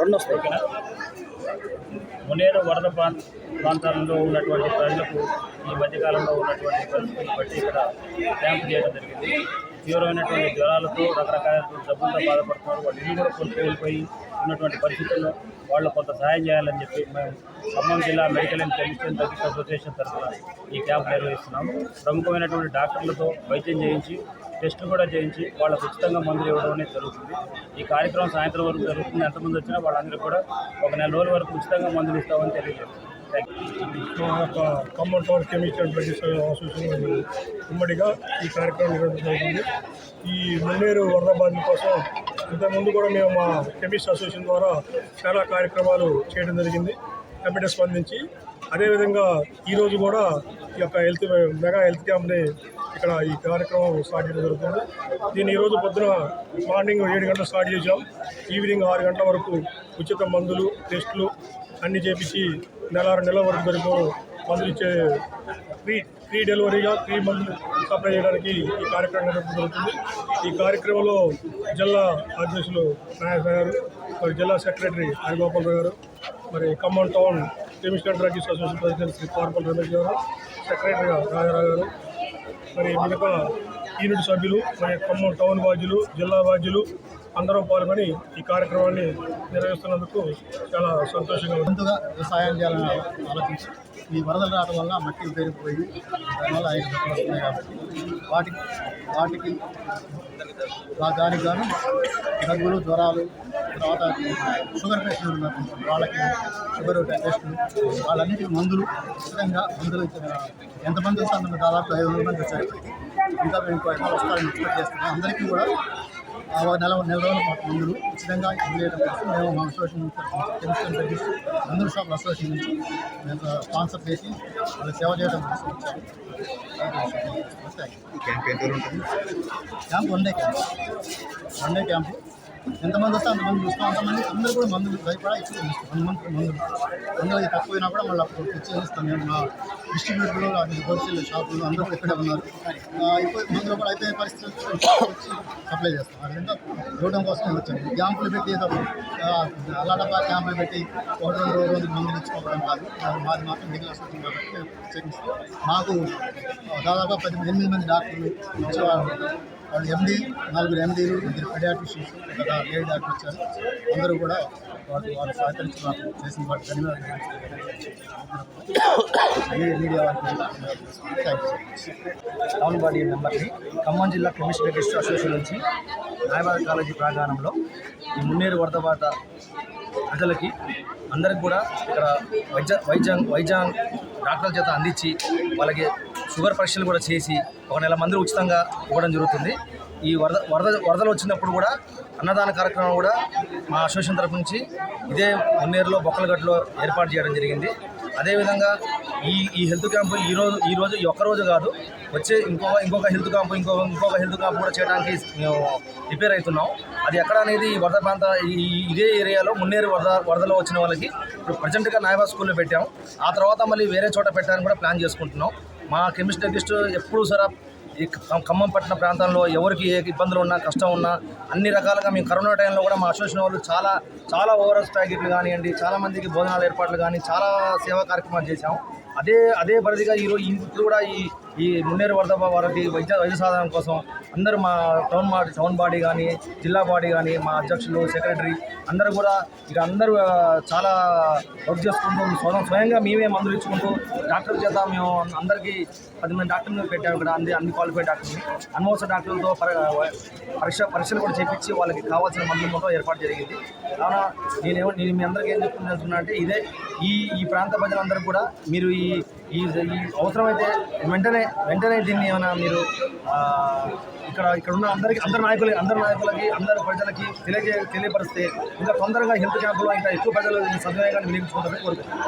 రెండు వస్తాయి. మునేరు వరద ప్రాంతాలలో ఉన్నటువంటి ప్రజలకు ఈ మధ్యకాలంలో ఉన్నటువంటి పరిస్థితులను బట్టి ఇక్కడ క్యాంప్ చేయడం జరిగింది. తీవ్రమైనటువంటి జ్వరాలతో రకరకాల జబ్బులతో బాధపడుతున్నారు. వాళ్ళు ఇల్లు కూడా కొంత కోల్పోయి ఉన్నటువంటి పరిస్థితుల్లో వాళ్ళు కొంత సహాయం చేయాలని చెప్పి మేము ఖమ్మం జిల్లా medical and chemistry drugs association తరఫున ఈ క్యాంప్ నిర్వహిస్తున్నాము. ప్రముఖమైనటువంటి డాక్టర్లతో వైద్యం చేయించి టెస్టులు కూడా చేయించి వాళ్ళకు ఉచితంగా మందులు ఇవ్వడం అనేది జరుగుతుంది. ఈ కార్యక్రమం సాయంత్రం వరకు జరుగుతుంది. ఎంతమంది వచ్చినా వాళ్ళందరూ కూడా ఒక నెల రోజుల వరకు ఉచితంగా మందులు ఇస్తామని తెలియజేస్తుంది. థ్యాంక్ మా యొక్క కెమిస్ట్ అండ్ డ్రగ్స్ అసోసియేషన్ ఉమ్మడిగా ఈ కార్యక్రమం నిర్వహించబడింది ఈ మున్నేరు వరద బాధితుల కోసం ఇంతకుముందు కూడా మేము మా కెమిస్ట్ అసోసియేషన్ ద్వారా చాలా కార్యక్రమాలు చేయడం జరిగింది. కమిటీ స్పందించి అదేవిధంగా ఈరోజు కూడా ఈ యొక్క హెల్త్ మెగా హెల్త్ క్యాంప్ని ఇక్కడ ఈ కార్యక్రమం స్టార్ట్ చేయడం జరుగుతుంది. దీన్ని ఈరోజు పొద్దున మార్నింగ్ ఏడు గంటలు స్టార్ట్ చేసాం ఈవినింగ్ ఆరు గంటల వరకు ఉచిత మందులు టెస్టులు అన్నీ చేపించి నెలారు నెలల వరకు వరకు మందులు ఇచ్చే ఫ్రీ ఫ్రీ డెలివరీగా ఫ్రీ మందులు సప్లై చేయడానికి ఈ కార్యక్రమం జరుగుతుంది. ఈ కార్యక్రమంలో జిల్లా అధ్యక్షులు నాయక్ గారు మరి జిల్లా సెక్రటరీ హరిగోపాల్ గారు మరి Khammam town chemist drugs association president Shri Parpal Ramesh గారు సెక్రటరీగా రాజారావు గారు మరి మిగతా యూనిట్ సభ్యులు మరి ఖమ్మం టౌన్ బాధ్యులు జిల్లా బాధ్యులు అందరూ పాల్గొని ఈ కార్యక్రమాన్ని నిర్వహిస్తున్నందుకు చాలా సంతోషంగా ముందుగా వ్యవసాయం చేయాలని ఆలోచించి ఈ వరదలు రావడం వల్ల మట్టి పేరుకుపోయి దానివల్ల ఐదు వస్తున్నాయి కాబట్టి వాటికి వాటికి దానికి గాను దగ్గులు జ్వరాలు తర్వాత షుగర్ పేషెంట్లు ఉన్నారు. వాళ్ళకి షుగర్ టెస్టులు వాళ్ళన్నిటికీ మందులు ఉచితంగా మందులు ఇచ్చిన- ఎంతమంది వస్తే అంత దాదాపు ఐదు వందల మంది వచ్చారు. ఇంకా మేము ఇంకో ఎక్కువ వస్తారని ఎక్స్పెక్ట్ చేస్తున్నాం. అందరికీ కూడా నెల నెల రోజుల పాటు మందులు ఉచితంగా అందజేయడం కోసం మేము మా అసోసియేషన్ కెమిస్ట్రీ తగ్గిస్తూ మందుల షాపుల అసోసియేషన్ నుంచి మేము స్పాన్సర్ చేసి వాళ్ళు సేవ చేయడం కోసం camp one day camp. One day camp. ఎంతమంది వస్తే అంతమంది చూస్తాం. అంతమంది అందరూ కూడా మందులు భయపడా ఇచ్చి మందులు మంత్ మందులు. మందులు తక్కువైనా కూడా మళ్ళీ అప్పుడు ఇచ్చి ఇస్తాం మేము. మా డిస్ట్రిబ్యూటర్లు అది హోల్సేల్ షాపులు అందరూ కూడా ఇక్కడే ఉన్నారు. ఇప్పుడు అయిపోయి మందులు కూడా అయిపోయే పరిస్థితులు వచ్చి సప్లై చేస్తాం. ఆ విధంగా కోసం వచ్చాము క్యాంపులు పెట్టి ఏదో అలాటపా క్యాంపులు పెట్టి ఒకటి రెండు రోజు రోజులు మందులు ఇచ్చుకోవడం కాదు. మాది మాత్రం మిగిలిన వస్తుంది కాబట్టి చేపిస్తాం మాకు దాదాపు పది ఎనిమిది మంది డాక్టర్లు ఇచ్చేవాళ్ళు వాళ్ళు ఎండి నలుగురు ఎండీలు ఇద్దరు పెడియాట్రిషియన్స్ ఒక లేడీ డాక్టర్ వచ్చారు. అందరూ కూడా వాళ్ళు వాళ్ళు సహకరించి మాకు చేసిన వాటి ధన్యవాదాలు మీడియా టౌన్ బాడీ మెంబర్ని ఖమ్మం జిల్లా కెమిస్ట్ రిజిస్టర్ అసోసియేషన్ నుంచి న్యాయవాద కాలేజీ ప్రాంగణంలో ఈ మున్నేరు వరద బాట ప్రజలకి అందరికి కూడా ఇక్కడ వైద్య వైద్య వైద్య డాక్టర్ల చేత అందించి వాళ్ళకి షుగర్ పరీక్షలు కూడా చేసి ఒక నెల మందులు ఉచితంగా ఇవ్వడం జరుగుతుంది. ఈ వరద వరద వరదలు వచ్చినప్పుడు కూడా అన్నదాన కార్యక్రమం కూడా మా అసోసియేషన్ తరఫు నుంచి ఇదే మున్నేరులో బొక్కలగట్టులో ఏర్పాటు చేయడం జరిగింది. అదేవిధంగా ఈ ఈ హెల్త్ క్యాంపు ఈ రోజు ఈ ఒక్కరోజు ఈ ఒక్క రోజు కాదు వచ్చే ఇంకొక ఇంకొక హెల్త్ క్యాంపు ఇంకొక ఇంకొక హెల్త్ క్యాంపు కూడా చేయడానికి మేము ప్రిపేర్ అవుతున్నాం. అది ఎక్కడ అనేది ఈ వరద ప్రాంత ఈ ఇదే ఏరియాలో మున్నేరు వరద వరదలో వచ్చిన వాళ్ళకి ఇప్పుడు ప్రజెంట్గా నాయబా స్కూల్లో పెట్టాము. ఆ తర్వాత మళ్ళీ వేరే చోట పెట్టడానికి కూడా ప్లాన్ చేసుకుంటున్నాం. మా కెమిస్ట్రీ డెంటిస్ట్ ఎప్పుడు సరే ఈ ఖమ్మం పట్టణ ప్రాంతంలో ఎవరికి ఏ ఇబ్బందులు ఉన్నా కష్టం ఉన్నా అన్ని రకాలుగా మేము కరోనా టైంలో కూడా మా అసోసియేషన్ వాళ్ళు చాలా చాలా ఓవరాల్స్ ప్యాకెట్లు కానివ్వండి చాలా మందికి భోజనాల ఏర్పాట్లు కానీ చాలా సేవా కార్యక్రమాలు చేశాం అదే అదే పరిధిగా ఈరోజు ఇప్పుడు కూడా ఈ ఈ మున్నేరు వరద వారికి వైద్య వైద్య సాధనం కోసం అందరూ మా టౌన్ మా టౌన్ బాడీ కానీ జిల్లా బాడీ కానీ మా అధ్యక్షులు సెక్రటరీ అందరూ కూడా ఇక అందరూ చాలా వర్క్ చేసుకుంటూ స్వయం స్వయంగా మేమే మందులు ఇచ్చుకుంటూ డాక్టర్ చేత మేము అందరికీ పది మంది డాక్టర్లు పెట్టాము ఇక్కడ అన్ని అన్ని క్వాలిఫైడ్ డాక్టర్ని అనవసర డాక్టర్లతో పరీక్ష పరీక్షలు కూడా చేపించి వాళ్ళకి కావాల్సిన మందులు మొత్తం ఏర్పాటు జరిగింది. కావున నేనేమో నేను మీ అందరికీ ఏం చెప్తున్నా అంటే ఇదే ఈ ఈ ప్రాంత ప్రజలందరూ కూడా మీరు ఈ ఈ ఈ అవసరమైతే వెంటనే వెంటనే దీన్ని ఏమైనా మీరు ఆ, ఇక్కడ ఇక్కడ ఉన్న అందరికి అందరి నాయకులకి అందరి నాయకులకి అందరి ప్రజలకి తెలియజే తెలియపరిస్తే ఇంకా తొందరగా హెల్త్ క్యాంపులో ఇంకా ఎక్కువ ప్రజలు ఈ వినియోగించుకుంటారని కోరుకుంటున్నాను.